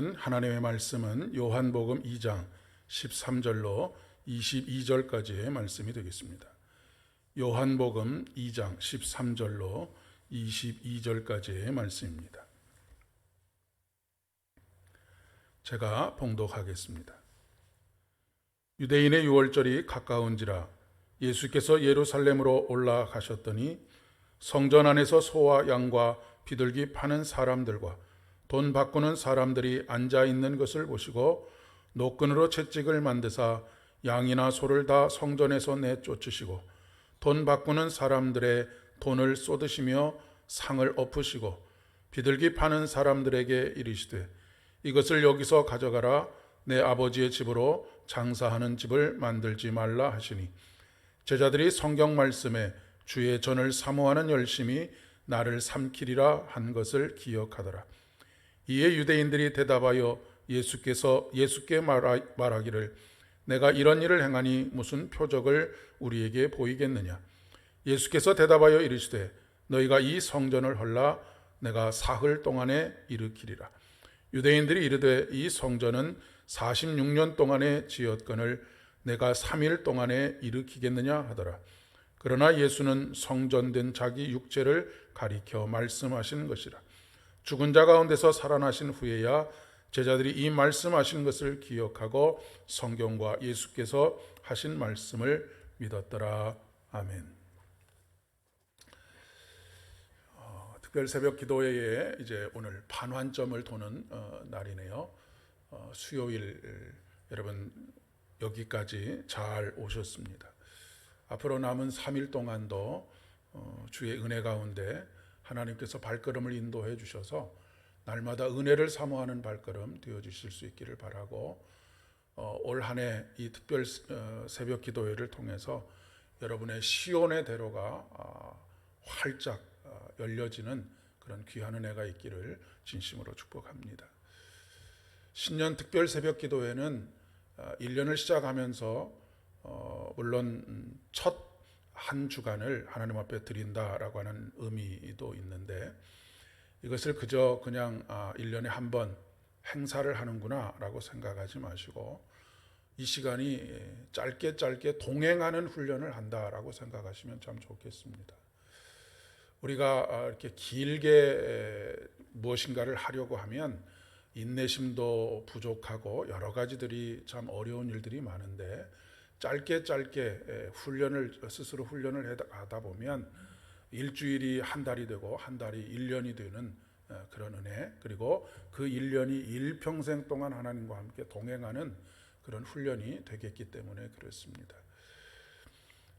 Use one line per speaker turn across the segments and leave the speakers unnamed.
읽는 하나님의 말씀은 요한복음 2장 13절로 22절까지의 말씀이 되겠습니다. 요한복음 2장 13절로 22절까지의 말씀입니다. 제가 봉독하겠습니다. 유대인의 유월절이 가까운지라 예수께서 예루살렘으로 올라가셨더니 성전 안에서 소와 양과 비둘기 파는 사람들과 돈 바꾸는 사람들이 앉아 있는 것을 보시고 노끈으로 채찍을 만드사 양이나 소를 다 성전에서 내쫓으시고 돈 바꾸는 사람들의 돈을 쏟으시며 상을 엎으시고 비둘기 파는 사람들에게 이르시되 이것을 여기서 가져가라 내 아버지의 집으로 장사하는 집을 만들지 말라 하시니 제자들이 성경 말씀에 주의 전을 사모하는 열심이 나를 삼키리라 한 것을 기억하더라. 이에 유대인들이 대답하여 예수께서 예수께 말하, 말하기를 내가 이런 일을 행하니 무슨 표적을 우리에게 보이겠느냐? 예수께서 대답하여 이르시되 너희가 이 성전을 헐라 내가 사흘 동안에 일으키리라. 유대인들이 이르되 이 성전은 46년 동안에 지었건을 내가 3일 동안에 일으키겠느냐 하더라. 그러나 예수는 성전된 자기 육체를 가리켜 말씀하신 것이라 죽은 자 가운데서 살아나신 후에야 제자들이 이 말씀하신 것을 기억하고 성경과 예수께서 하신 말씀을 믿었더라. 아멘. 어, 특별 새벽 기도회에 이제 오늘 반환점을 도는 어, 날이네요. 어, 수요일 여러분 여기까지 잘 오셨습니다. 앞으로 남은 3일 동안도 어, 주의 은혜 가운데 하나님께서 발걸음을 인도해 주셔서 날마다 은혜를 사모하는 발걸음 되어 주실 수 있기를 바라고 어, 올 한 해 이 특별 어, 새벽 기도회를 통해서 여러분의 시온의 대로가 아, 활짝 아, 열려지는 그런 귀한 은혜가 있기를 진심으로 축복합니다. 신년 특별 새벽 기도회는 1년을 아, 시작하면서 어, 물론 첫 한 주간을 하나님 앞에 드린다라고 하는 의미도 있는데 이것을 그저 그냥 아, 1년에 한 번 행사를 하는구나 라고 생각하지 마시고 이 시간이 짧게 짧게 동행하는 훈련을 한다라고 생각하시면 참 좋겠습니다. 우리가 아, 이렇게 길게 무엇인가를 하려고 하면 인내심도 부족하고 여러 가지들이 참 어려운 일들이 많은데 짧게 짧게 훈련을 스스로 훈련을 하다 보면 일주일이 한 달이 되고 한 달이 1년이 되는 어, 그런 은혜 그리고 그 1년이 일평생 동안 하나님과 함께 동행하는 그런 훈련이 되겠기 때문에 그렇습니다.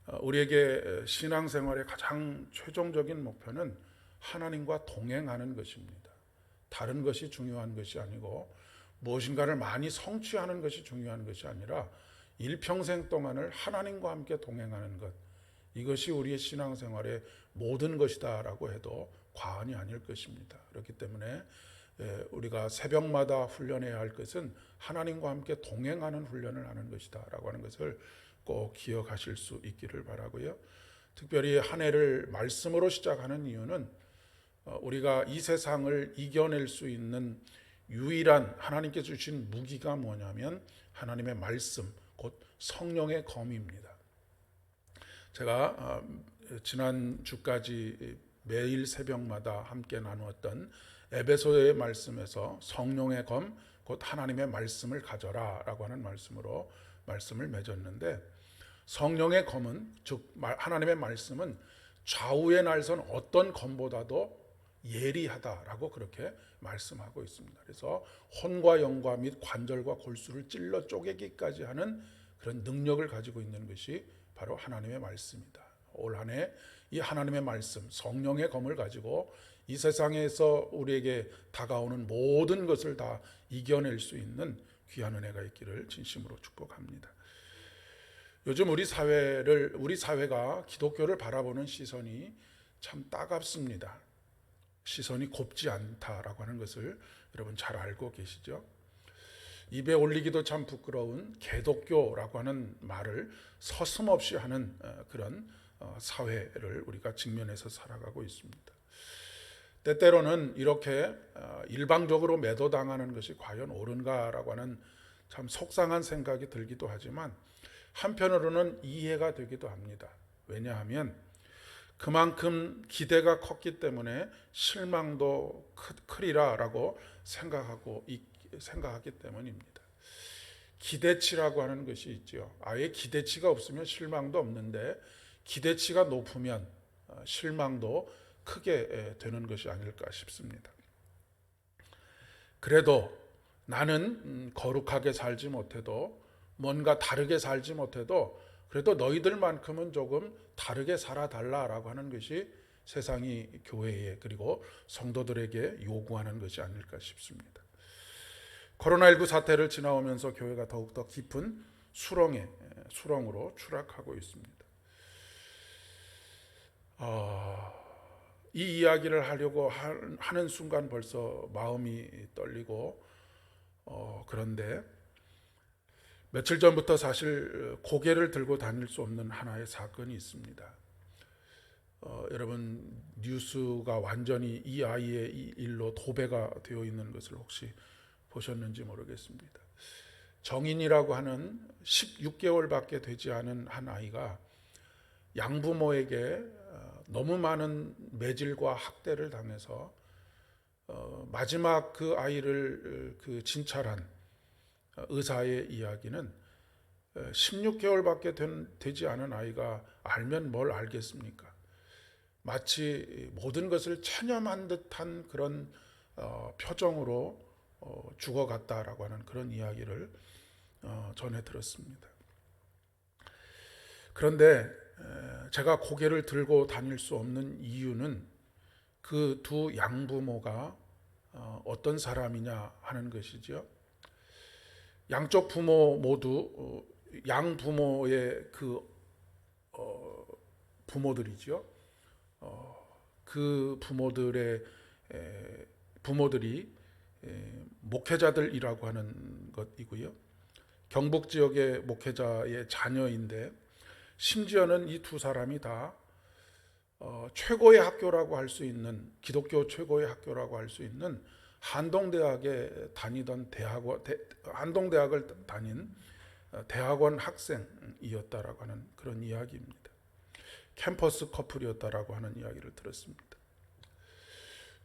어, 우리에게 신앙생활의 가장 최종적인 목표는 하나님과 동행하는 것입니다. 다른 것이 중요한 것이 아니고 무엇인가를 많이 성취하는 것이 중요한 것이 아니라 일평생 동안을 하나님과 함께 동행하는 것 이것이 우리의 신앙생활의 모든 것이다라고 해도 과언이 아닐 것입니다. 그렇기 때문에 우리가 새벽마다 훈련해야 할 것은 하나님과 함께 동행하는 훈련을 하는 것이다라고 하는 것을 꼭 기억하실 수 있기를 바라고요. 특별히 한 해를 말씀으로 시작하는 이유는 어, 우리가 이 세상을 이겨낼 수 있는 유일한 하나님께 주신 무기가 뭐냐면 하나님의 말씀, 곧 성령의 검입니다. 제가 어, 지난 주까지 매일 새벽마다 함께 나누었던 에베소의 말씀에서 성령의 검, 곧 하나님의 말씀을 가져라라고 하는 말씀으로 말씀을 맺었는데 성령의 검은 즉 하나님의 말씀은 좌우의 날선 어떤 검보다도 예리하다라고 그렇게 말씀하고 있습니다. 그래서 혼과 영과 및 관절과 골수를 찔러 쪼개기까지 하는 그런 능력을 가지고 있는 것이 바로 하나님의 말씀이다. 올 한 해 이 하나님의 말씀, 성령의 검을 가지고 이 세상에서 우리에게 다가오는 모든 것을 다 이겨낼 수 있는 귀한 은혜가 있기를 진심으로 축복합니다. 요즘 우리 사회를 우리 사회가 기독교를 바라보는 시선이 참 따갑습니다. 시선이 곱지 않다라고 하는 것을 여러분 잘 알고 계시죠? 입에 올리기도 참 부끄러운 개독교라고 하는 말을 서슴없이 하는 어, 그런 어, 사회를 우리가 직면해서 살아가고 있습니다. 때때로는 이렇게 어, 일방적으로 매도당하는 것이 과연 옳은가라고 하는 참 속상한 생각이 들기도 하지만 한편으로는 이해가 되기도 합니다. 왜냐하면 그만큼 기대가 컸기 때문에 실망도 크- 크리라라고 생각하고 있- 생각하기 때문입니다. 기대치라고 하는 것이 있죠. 아예 기대치가 없으면 실망도 없는데 기대치가 높으면 어, 실망도 크게 에, 되는 것이 아닐까 싶습니다. 그래도 나는 음, 거룩하게 살지 못해도 뭔가 다르게 살지 못해도 그래도 너희들만큼은 조금 다르게 살아달라라고 하는 것이 세상이 교회에 그리고 성도들에게 요구하는 것이 아닐까 싶습니다. 코로나19 사태를 지나오면서 교회가 더욱더 깊은 수렁에 수렁으로 추락하고 있습니다. 아, 이 이야기를 하려고 하- 하는 순간 벌써 마음이 떨리고 어, 그런데 며칠 전부터 사실 고개를 들고 다닐 수 없는 하나의 사건이 있습니다. 어, 여러분 뉴스가 완전히 이 아이의 이 일로 도배가 되어 있는 것을 혹시 보셨는지 모르겠습니다. 정인이라고 하는 16개월밖에 되지 않은 한 아이가 양부모에게 어, 너무 많은 매질과 학대를 당해서 어, 마지막 그 아이를 어, 그 진찰한 의사의 이야기는 16개월밖에 된, 되지 않은 아이가 알면 뭘 알겠습니까? 마치 모든 것을 체념한 듯한 그런 어, 표정으로 어, 죽어갔다라고 하는 그런 이야기를 어, 전해 들었습니다. 그런데 에, 제가 고개를 들고 다닐 수 없는 이유는 그 두 양부모가 어, 어떤 사람이냐 하는 것이죠. 양쪽 부모 모두 어, 양부모의 그 어, 부모들이죠. 어, 그 부모들의 에, 부모들이 에, 목회자들이라고 하는 것이고요. 경북 지역의 목회자의 자녀인데 심지어는 이 두 사람이 다 어, 최고의 학교라고 할 수 있는 기독교 최고의 학교라고 할 수 있는 한동대학에 다니던 대학원 대, 한동대학을 다닌 어, 대학원 학생이었다라고 하는 그런 이야기입니다. 캠퍼스 커플이었다라고 하는 이야기를 들었습니다.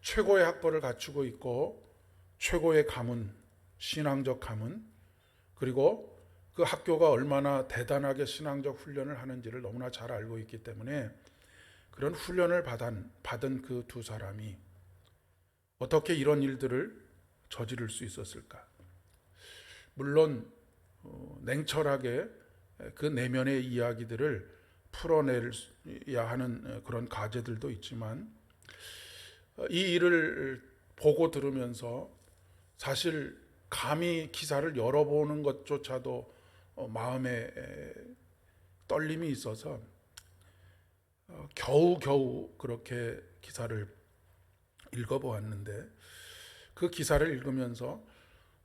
최고의 학벌을 갖추고 있고 최고의 가문, 신앙적 가문, 그리고 그 학교가 얼마나 대단하게 신앙적 훈련을 하는지를 너무나 잘 알고 있기 때문에 그런 훈련을 받은, 받은 그 두 사람이 어떻게 이런 일들을 저지를 수 있었을까? 물론 어, 냉철하게 그 내면의 이야기들을 풀어내야 하는 그런 과제들도 있지만 어, 이 일을 보고 들으면서 사실 감히 기사를 열어보는 것조차도 어, 마음에 떨림이 있어서 어, 겨우 겨우 그렇게 기사를 읽어보았는데 그 기사를 읽으면서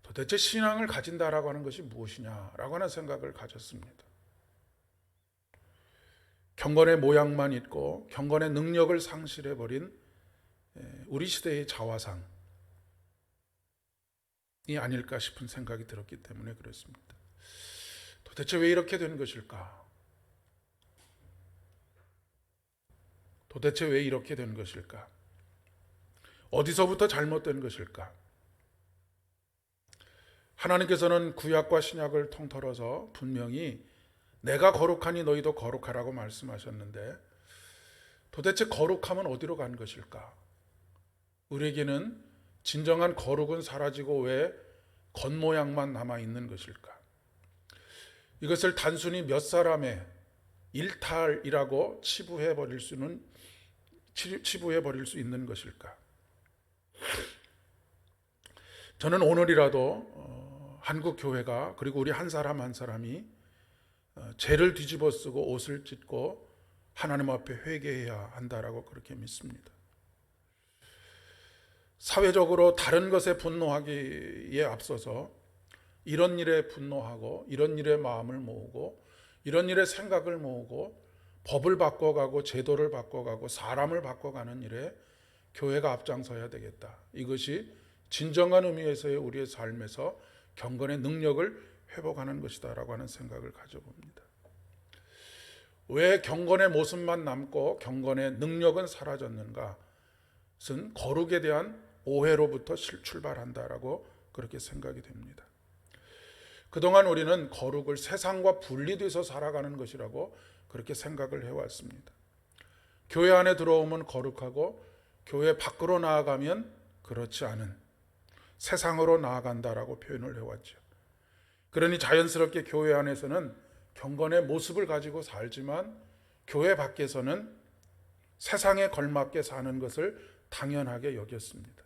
도대체 신앙을 가진다라고 하는 것이 무엇이냐라고 하는 생각을 가졌습니다. 경건의 모양만 있고 경건의 능력을 상실해 버린 우리 시대의 자화상이 아닐까 싶은 생각이 들었기 때문에 그렇습니다. 도대체 왜 이렇게 된 것일까? 도대체 왜 이렇게 된 것일까? 어디서부터 잘못된 것일까? 하나님께서는 구약과 신약을 통틀어서 분명히 내가 거룩하니 너희도 거룩하라고 말씀하셨는데 도대체 거룩함은 어디로 간 것일까? 우리에게는 진정한 거룩은 사라지고 왜 겉모양만 남아 있는 것일까? 이것을 단순히 몇 사람의 일탈이라고 치부해 버릴 수는 치부해 버릴 수 있는 것일까? 저는 오늘이라도 어, 한국 교회가 그리고 우리 한 사람 한 사람이 어, 죄를 뒤집어 쓰고 옷을 찢고 하나님 앞에 회개해야 한다라고 그렇게 믿습니다. 사회적으로 다른 것에 분노하기에 앞서서 이런 일에 분노하고 이런 일에 마음을 모으고 이런 일에 생각을 모으고 법을 바꿔가고 제도를 바꿔가고 사람을 바꿔가는 일에 교회가 앞장서야 되겠다. 이것이 진정한 의미에서의 우리의 삶에서 경건의 능력을 회복하는 것이다라고 하는 생각을 가져봅니다. 왜 경건의 모습만 남고 경건의 능력은 사라졌는가? 은 거룩에 대한 오해로부터 출발한다라고 그렇게 생각이 됩니다. 그동안 우리는 거룩을 세상과 분리돼서 살아가는 것이라고 그렇게 생각을 해왔습니다. 교회 안에 들어오면 거룩하고 교회 밖으로 나아가면 그렇지 않은 세상으로 나아간다라고 표현을 해왔죠. 그러니 자연스럽게 교회 안에서는 경건의 모습을 가지고 살지만 교회 밖에서는 세상에 걸맞게 사는 것을 당연하게 여겼습니다.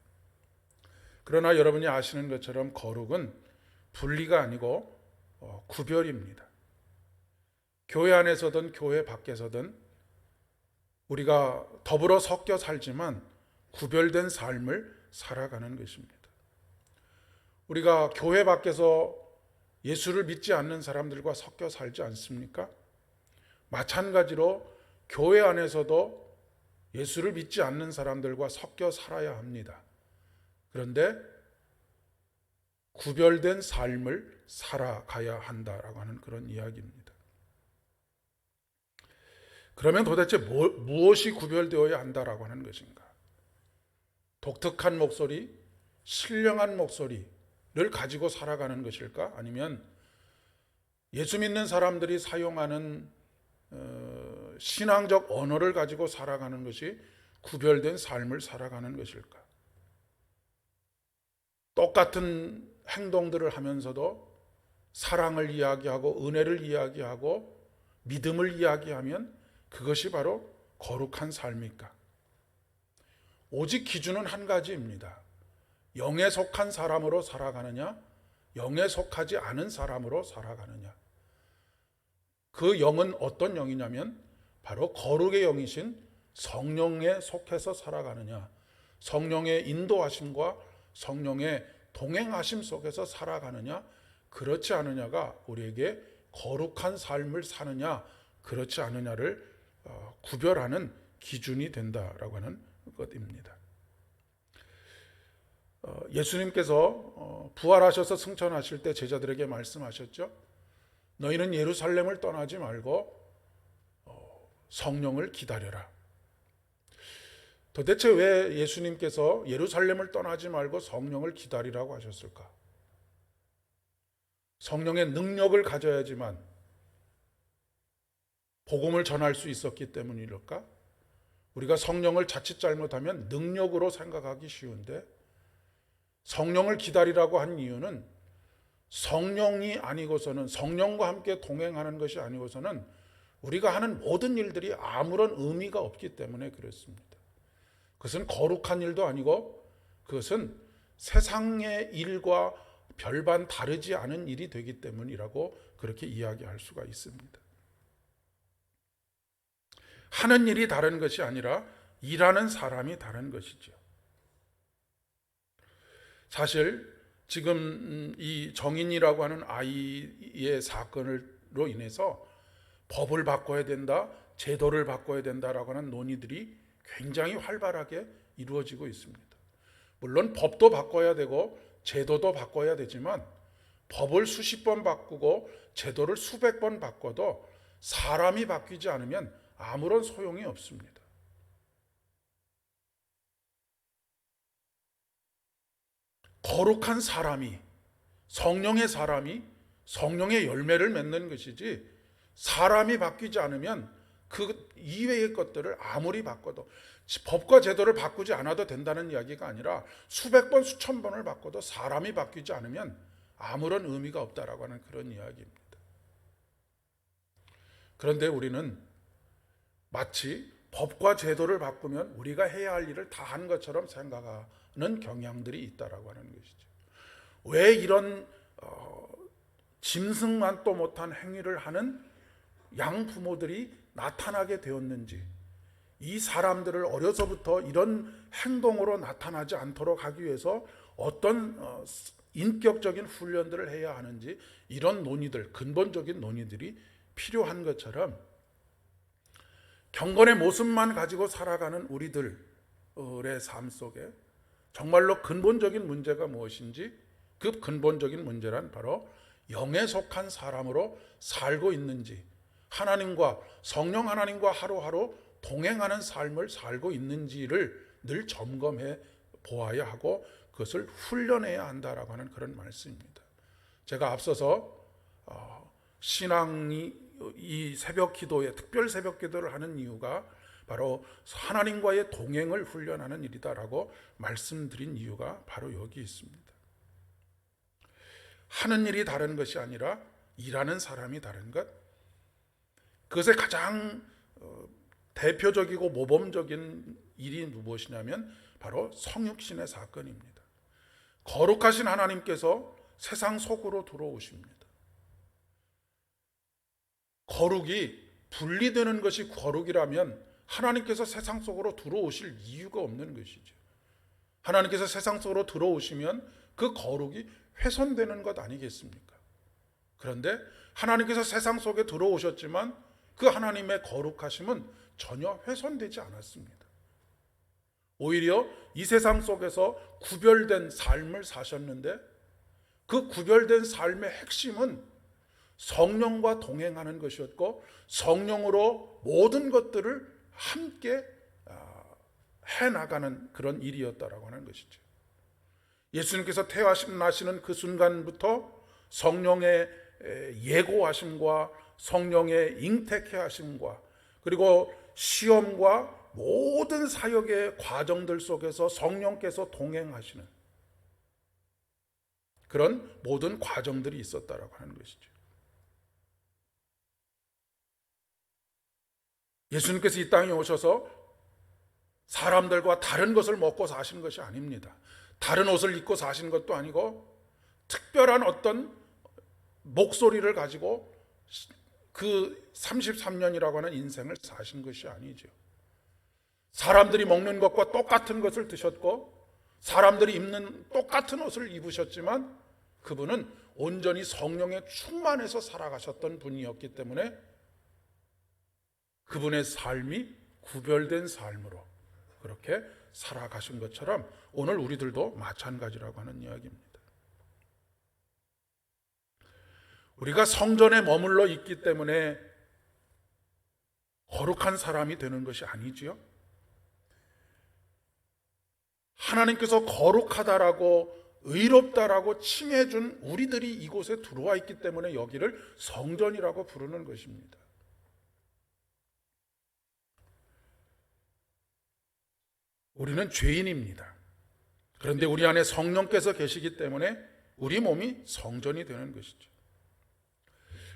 그러나 여러분이 아시는 것처럼 거룩은 분리가 아니고 어, 구별입니다. 교회 안에서든 교회 밖에서든 우리가 더불어 섞여 살지만 구별된 삶을 살아가는 것입니다. 우리가 교회 밖에서 예수를 믿지 않는 사람들과 섞여 살지 않습니까? 마찬가지로 교회 안에서도 예수를 믿지 않는 사람들과 섞여 살아야 합니다. 그런데 구별된 삶을 살아가야 한다라고 하는 그런 이야기입니다. 그러면 도대체 뭐, 무엇이 구별되어야 한다라고 하는 것인가? 독특한 목소리, 신령한 목소리를 가지고 살아가는 것일까? 아니면 예수 믿는 사람들이 사용하는 어, 신앙적 언어를 가지고 살아가는 것이 구별된 삶을 살아가는 것일까? 똑같은 행동들을 하면서도 사랑을 이야기하고 은혜를 이야기하고 믿음을 이야기하면 그것이 바로 거룩한 삶일까? 오직 기준은 한 가지입니다. 영에 속한 사람으로 살아가느냐, 영에 속하지 않은 사람으로 살아가느냐. 그 영은 어떤 영이냐면 바로 거룩의 영이신 성령에 속해서 살아가느냐, 성령의 인도하심과 성령의 동행하심 속에서 살아가느냐, 그렇지 않느냐가 우리에게 거룩한 삶을 사느냐, 그렇지 않느냐를 어, 구별하는 기준이 된다라고 하는 것입니다. 어, 예수님께서 어, 부활하셔서 승천하실 때 제자들에게 말씀하셨죠. 너희는 예루살렘을 떠나지 말고 성령을 기다려라. 도대체 왜 예수님께서 예루살렘을 떠나지 말고 성령을 기다리라고 하셨을까? 성령의 능력을 가져야지만 복음을 전할 수 있었기 때문일까? 우리가 성령을 자칫 잘못하면 능력으로 생각하기 쉬운데 성령을 기다리라고 한 이유는 성령이 아니고서는 성령과 함께 동행하는 것이 아니고서는 우리가 하는 모든 일들이 아무런 의미가 없기 때문에 그렇습니다. 그것은 거룩한 일도 아니고 그것은 세상의 일과 별반 다르지 않은 일이 되기 때문이라고 그렇게 이야기할 수가 있습니다. 하는 일이 다른 것이 아니라 일하는 사람이 다른 것이죠. 사실 지금 이 정인이라고 하는 아이의 사건으로 인해서 법을 바꿔야 된다, 제도를 바꿔야 된다라고 하는 논의들이 굉장히 활발하게 이루어지고 있습니다. 물론 법도 바꿔야 되고 제도도 바꿔야 되지만 법을 수십 번 바꾸고 제도를 수백 번 바꿔도 사람이 바뀌지 않으면 아무런 소용이 없습니다. 거룩한 사람이 성령의 사람이 성령의 열매를 맺는 것이지 사람이 바뀌지 않으면 그 이외의 것들을 아무리 바꿔도 법과 제도를 바꾸지 않아도 된다는 이야기가 아니라 수백 번 수천 번을 바꿔도 사람이 바뀌지 않으면 아무런 의미가 없다라고 하는 그런 이야기입니다. 그런데 우리는 마치 법과 제도를 바꾸면 우리가 해야 할 일을 다 한 것처럼 생각하는 경향들이 있다라고 하는 것이죠. 왜 이런 어, 짐승만 또 못한 행위를 하는 양 부모들이 나타나게 되었는지 이 사람들을 어려서부터 이런 행동으로 나타나지 않도록 하기 위해서 어떤 어, 인격적인 훈련들을 해야 하는지 이런 논의들 근본적인 논의들이 필요한 것처럼 경건의 모습만 가지고 살아가는 우리들 삶 속에 정말로 근본적인 문제가 무엇인지 그 근본적인 문제란 바로 영에 속한 사람으로 살고 있는지 하나님과 성령 하나님과 하루하루 동행하는 삶을 살고 있는지를 늘 점검해 보아야 하고 그것을 훈련해야 한다라고 하는 그런 말씀입니다. 제가 앞서서 어, 신앙이 이 새벽 기도에 특별 새벽 기도를 하는 이유가 바로 하나님과의 동행을 훈련하는 일이다라고 말씀드린 이유가 바로 여기 있습니다. 하는 일이 다른 것이 아니라 일하는 사람이 다른 것. 그것의 가장 어, 대표적이고 모범적인 일이 무엇이냐면 바로 성육신의 사건입니다. 거룩하신 하나님께서 세상 속으로 들어오십니다. 거룩이 분리되는 것이 거룩이라면 하나님께서 세상 속으로 들어오실 이유가 없는 것이죠. 하나님께서 세상 속으로 들어오시면 그 거룩이 훼손되는 것 아니겠습니까? 그런데 하나님께서 세상 속에 들어오셨지만 그 하나님의 거룩하심은 전혀 훼손되지 않았습니다. 오히려 이 세상 속에서 구별된 삶을 사셨는데 그 구별된 삶의 핵심은 성령과 동행하는 것이었고 성령으로 모든 것들을 함께 아, 해 나가는 그런 일이었다라고 하는 것이죠. 예수님께서 태어나시는 그 순간부터 성령의 예고하심과 성령의 잉태케 하심과 그리고 시험과 모든 사역의 과정들 속에서 성령께서 동행하시는 그런 모든 과정들이 있었다라고 하는 것이죠. 예수님께서 이 땅에 오셔서 사람들과 다른 것을 먹고 사신 것이 아닙니다. 다른 옷을 입고 사신 것도 아니고 특별한 어떤 목소리를 가지고 그 33년이라고 하는 인생을 사신 것이 아니죠. 사람들이 먹는 것과 똑같은 것을 드셨고 사람들이 입는 똑같은 옷을 입으셨지만 그분은 온전히 성령에 충만해서 살아가셨던 분이었기 때문에 그분의 삶이 구별된 삶으로 그렇게 살아가신 것처럼 오늘 우리들도 마찬가지라고 하는 이야기입니다. 우리가 성전에 머물러 있기 때문에 거룩한 사람이 되는 것이 아니지요. 하나님께서 거룩하다라고 의롭다라고 칭해준 우리들이 이곳에 들어와 있기 때문에 여기를 성전이라고 부르는 것입니다. 우리는 죄인입니다. 그런데 우리 안에 성령께서 계시기 때문에 우리 몸이 성전이 되는 것이죠.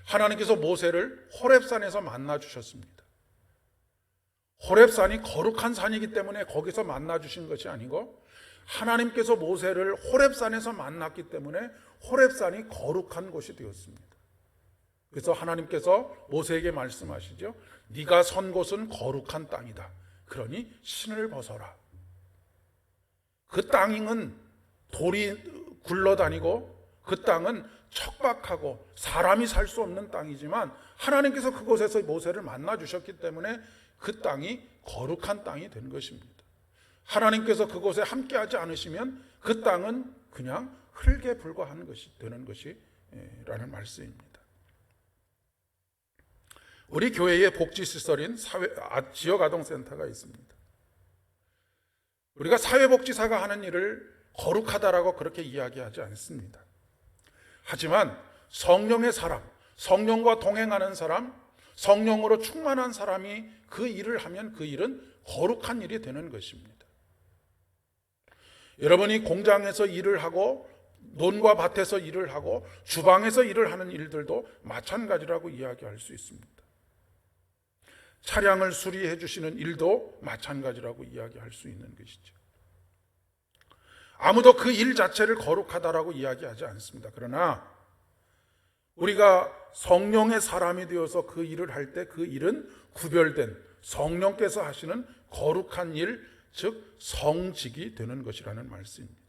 하나님께서 모세를 호렙산에서 만나 주셨습니다. 호렙산이 거룩한 산이기 때문에 거기서 만나 주신 것이 아니고 하나님께서 모세를 호렙산에서 만났기 때문에 호렙산이 거룩한 곳이 되었습니다. 그래서 하나님께서 모세에게 말씀하시죠. 네가 선 곳은 거룩한 땅이다. 그러니 신을 벗어라. 그 땅은 돌이 굴러다니고 그 땅은 척박하고 사람이 살 수 없는 땅이지만 하나님께서 그곳에서 모세를 만나 주셨기 때문에 그 땅이 거룩한 땅이 된 것입니다. 하나님께서 그곳에 함께하지 않으시면 그 땅은 그냥 흙에 불과한 것이 되는 것이라는 말씀입니다. 우리 교회에 복지 시설인 사회 아, 지역 아동 센터가 있습니다. 우리가 사회복지사가 하는 일을 거룩하다라고 그렇게 이야기하지 않습니다. 하지만 성령의 사람, 성령과 동행하는 사람, 성령으로 충만한 사람이 그 일을 하면 그 일은 거룩한 일이 되는 것입니다. 여러분이 공장에서 일을 하고 논과 밭에서 일을 하고 주방에서 일을 하는 일들도 마찬가지라고 이야기할 수 있습니다. 차량을 수리해 주시는 일도 마찬가지라고 이야기할 수 있는 것이죠. 아무도 그 일 자체를 거룩하다라고 이야기하지 않습니다. 그러나 우리가 성령의 사람이 되어서 그 일을 할 때 그 일은 구별된 성령께서 하시는 거룩한 일, 즉 성직이 되는 것이라는 말씀입니다.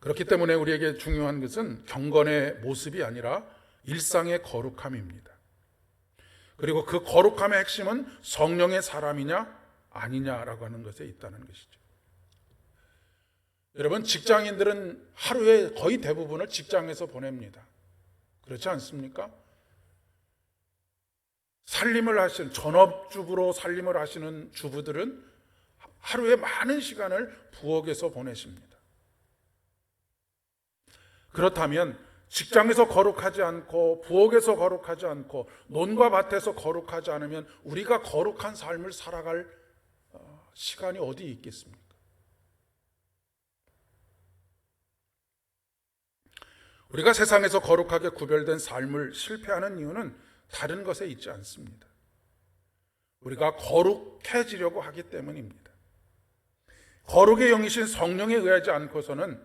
그렇기 때문에 우리에게 중요한 것은 경건의 모습이 아니라 일상의 거룩함입니다. 그리고 그 거룩함의 핵심은 성령의 사람이냐 아니냐라고 하는 것에 있다는 것이죠. 여러분 직장인들은 하루에 거의 대부분을 직장에서 보냅니다. 그렇지 않습니까? 살림을 하시는 전업주부로 살림을 하시는 주부들은 하루에 많은 시간을 부엌에서 보내십니다. 그렇다면 직장에서 거룩하지 않고 부엌에서 거룩하지 않고 논과 밭에서 거룩하지 않으면 우리가 거룩한 삶을 살아갈 어, 시간이 어디 있겠습니까? 우리가 세상에서 거룩하게 구별된 삶을 실패하는 이유는 다른 것에 있지 않습니다. 우리가 거룩해지려고 하기 때문입니다. 거룩의 영이신 성령에 의하지 않고서는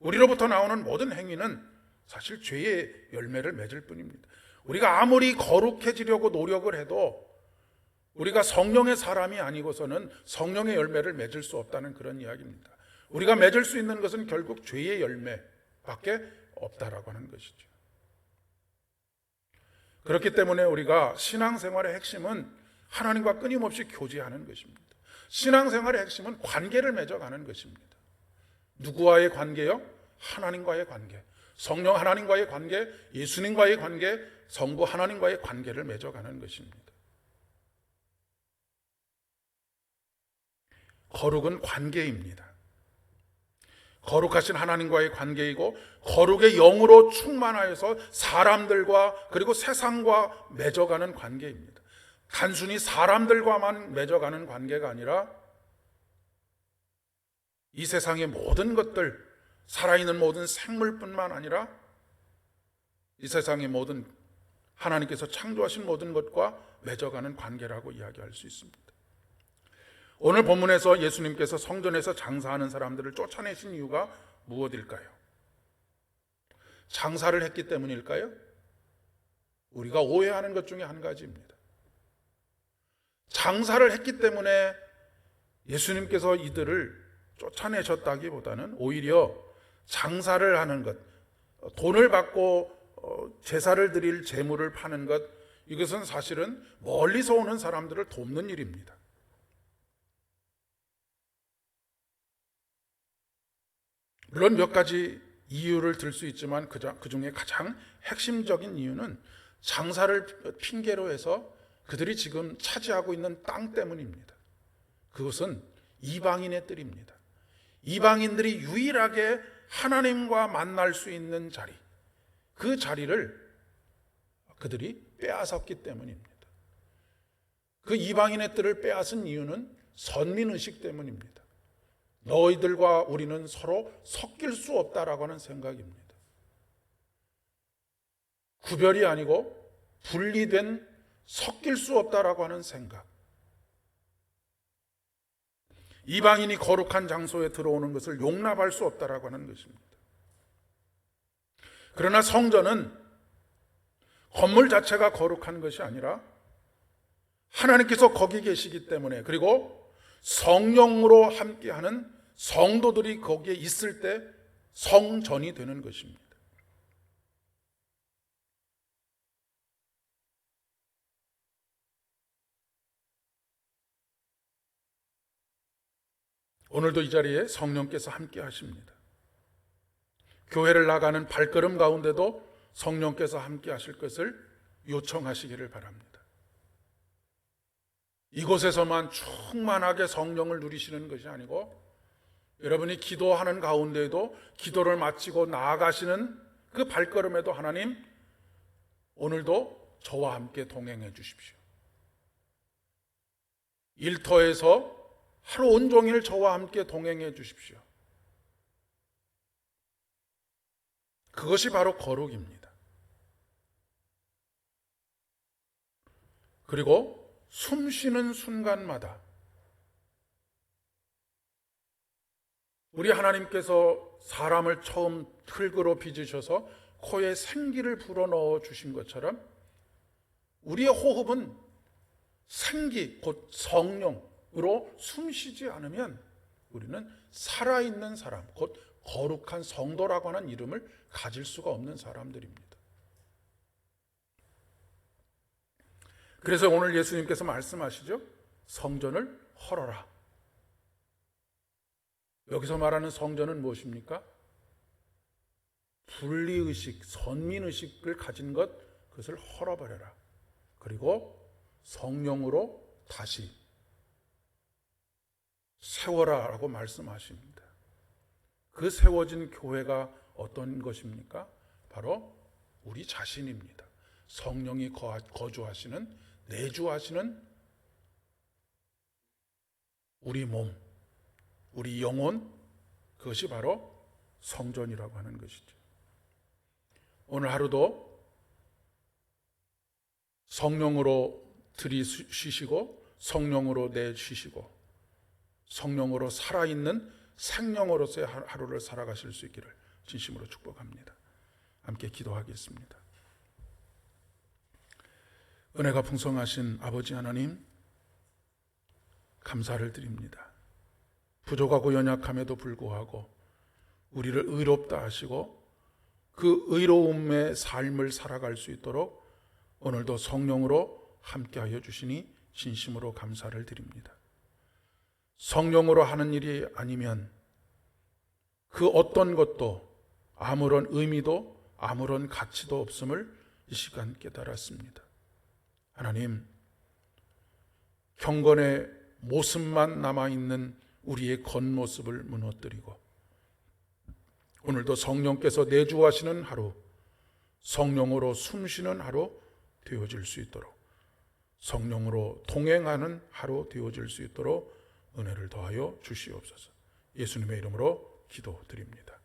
우리로부터 나오는 모든 행위는 사실 죄의 열매를 맺을 뿐입니다. 우리가 아무리 거룩해지려고 노력을 해도 우리가 성령의 사람이 아니고서는 성령의 열매를 맺을 수 없다는 그런 이야기입니다. 우리가 맺을 수 있는 것은 결국 죄의 열매밖에 없다라고 하는 것이죠. 그렇기 때문에 우리가 신앙생활의 핵심은 하나님과 끊임없이 교제하는 것입니다. 신앙생활의 핵심은 관계를 맺어가는 것입니다. 누구와의 관계요? 하나님과의 관계. 성령 하나님과의 관계, 예수님과의 관계, 성부 하나님과의 관계를 맺어가는 것입니다. 거룩은 관계입니다. 거룩하신 하나님과의 관계이고 거룩의 영으로 충만하여서 사람들과 그리고 세상과 맺어가는 관계입니다. 단순히 사람들과만 맺어가는 관계가 아니라 이 세상의 모든 것들, 살아있는 모든 생물뿐만 아니라 이 세상의 모든 하나님께서 창조하신 모든 것과 맺어가는 관계라고 이야기할 수 있습니다. 오늘 본문에서 예수님께서 성전에서 장사하는 사람들을 쫓아내신 이유가 무엇일까요? 장사를 했기 때문일까요? 우리가 오해하는 것 중에 한 가지입니다. 장사를 했기 때문에 예수님께서 이들을 쫓아내셨다기보다는 오히려 장사를 하는 것, 돈을 받고 어, 제사를 드릴 재물을 파는 것, 이것은 사실은 멀리서 오는 사람들을 돕는 일입니다. 물론 몇 가지 이유를 들 수 있지만 그 중에 가장 핵심적인 이유는 장사를 핑계로 해서 그들이 지금 차지하고 있는 땅 때문입니다. 그것은 이방인의 뜰입니다. 이방인들이 유일하게 하나님과 만날 수 있는 자리, 그 자리를 그들이 빼앗았기 때문입니다. 그 이방인의 뜰을 빼앗은 이유는 선민의식 때문입니다. 너희들과 우리는 서로 섞일 수 없다라고 하는 생각입니다. 구별이 아니고 분리된 섞일 수 없다라고 하는 생각. 이방인이 거룩한 장소에 들어오는 것을 용납할 수 없다라고 하는 것입니다. 그러나 성전은 건물 자체가 거룩한 것이 아니라 하나님께서 거기 계시기 때문에 그리고 성령으로 함께하는 성도들이 거기에 있을 때 성전이 되는 것입니다. 오늘도 이 자리에 성령께서 함께 하십니다. 교회를 나가는 발걸음 가운데도 성령께서 함께 하실 것을 요청하시기를 바랍니다. 이곳에서만 충만하게 성령을 누리시는 것이 아니고 여러분이 기도하는 가운데에도 기도를 마치고 나아가시는 그 발걸음에도 하나님 오늘도 저와 함께 동행해 주십시오. 일터에서 하루 온종일 저와 함께 동행해 주십시오. 그것이 바로 거룩입니다. 그리고 숨 쉬는 순간마다 우리 하나님께서 사람을 처음 흙으로 빚으셔서 코에 생기를 불어넣어 주신 것처럼 우리의 호흡은 생기, 곧 성령 으로 숨 쉬지 않으면 우리는 살아있는 사람, 곧 거룩한 성도라고 하는 이름을 가질 수가 없는 사람들입니다. 그래서 오늘 예수님께서 말씀하시죠. 성전을 헐어라. 여기서 말하는 성전은 무엇입니까? 분리의식, 선민의식을 가진 것, 그것을 헐어버려라. 그리고 성령으로 다시 세워라라고 말씀하십니다. 그 세워진 교회가 어떤 것입니까? 바로 우리 자신입니다. 성령이 거주하시는, 내주하시는 우리 몸, 우리 영혼, 그것이 바로 성전이라고 하는 것이죠. 오늘 하루도 성령으로 들이쉬시고 성령으로 내쉬시고 성령으로 살아있는 생명으로서의 하루를 살아가실 수 있기를 진심으로 축복합니다. 함께 기도하겠습니다. 은혜가 풍성하신 아버지 하나님 감사를 드립니다. 부족하고 연약함에도 불구하고 우리를 의롭다 하시고 그 의로움의 삶을 살아갈 수 있도록 오늘도 성령으로 함께하여 주시니 진심으로 감사를 드립니다. 성령으로 하는 일이 아니면 그 어떤 것도 아무런 의미도 아무런 가치도 없음을 이 시간 깨달았습니다. 하나님, 경건의 모습만 남아있는 우리의 겉모습을 무너뜨리고 오늘도 성령께서 내주하시는 하루, 성령으로 숨쉬는 하루 되어질 수 있도록 성령으로 동행하는 하루 되어질 수 있도록 은혜를 더하여 주시옵소서. 예수님의 이름으로 기도드립니다.